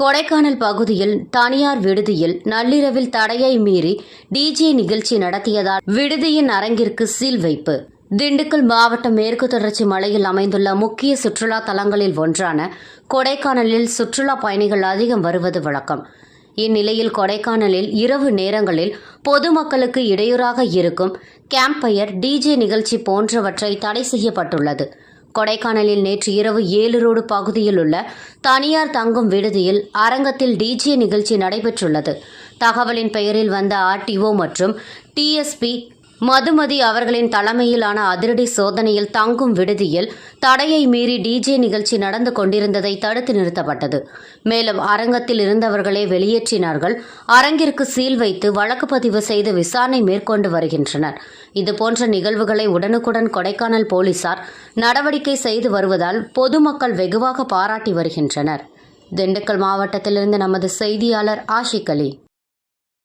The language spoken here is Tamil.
கொடைக்கானல் பகுதியில் தனியார் விடுதியில் நள்ளிரவில் தடையை மீறி டிஜே நிகழ்ச்சி நடத்தியதால் விடுதியின் அரங்கிற்கு சீல் வைப்பு. திண்டுக்கல் மாவட்டம் மேற்கு தொடர்ச்சி மலையில் அமைந்துள்ள முக்கிய சுற்றுலா தலங்களில் ஒன்றான கொடைக்கானலில் சுற்றுலா பயணிகள் அதிகம் வருவது வழக்கம். இந்நிலையில் கொடைக்கானலில் இரவு நேரங்களில் பொதுமக்களுக்கு இடையூறாக இருக்கும் கேம்பயர் டிஜே நிகழ்ச்சி போன்றவற்றை தடை செய்யப்பட்டுள்ளது. கொடைக்கானலில் நேற்று இரவு ஏழு ரோடு பகுதியில் உள்ள தனியார் தங்கும் விடுதியில் அரங்கத்தில் டிஜே நிகழ்ச்சி நடைபெற்றுள்ளது. தகவலின் பெயரில் வந்த ஆர்டிஓ மற்றும் டிஎஸ்பி மதுமதி அவர்களின் தலைமையிலான அதிரடி சோதனையில் தங்கும் விடுதியில் தடையை மீறி டிஜே நிகழ்ச்சி நடந்து கொண்டிருந்ததை தடுத்து நிறுத்தப்பட்டது. மேலும் அரங்கத்தில் இருந்தவர்களே வெளியேற்றினார்கள். அரங்கிற்கு சீல் வைத்து வழக்கு பதிவு செய்து விசாரணை மேற்கொண்டு வருகின்றனர். இதுபோன்ற நிகழ்வுகளை உடனுக்குடன் கொடைக்கானல் போலீசார் நடவடிக்கை செய்து வருவதால் பொதுமக்கள் வெகுவாக பாராட்டி வருகின்றனர். திண்டுக்கல் மாவட்டத்திலிருந்து நமது செய்தியாளர் ஆஷிக் அலி.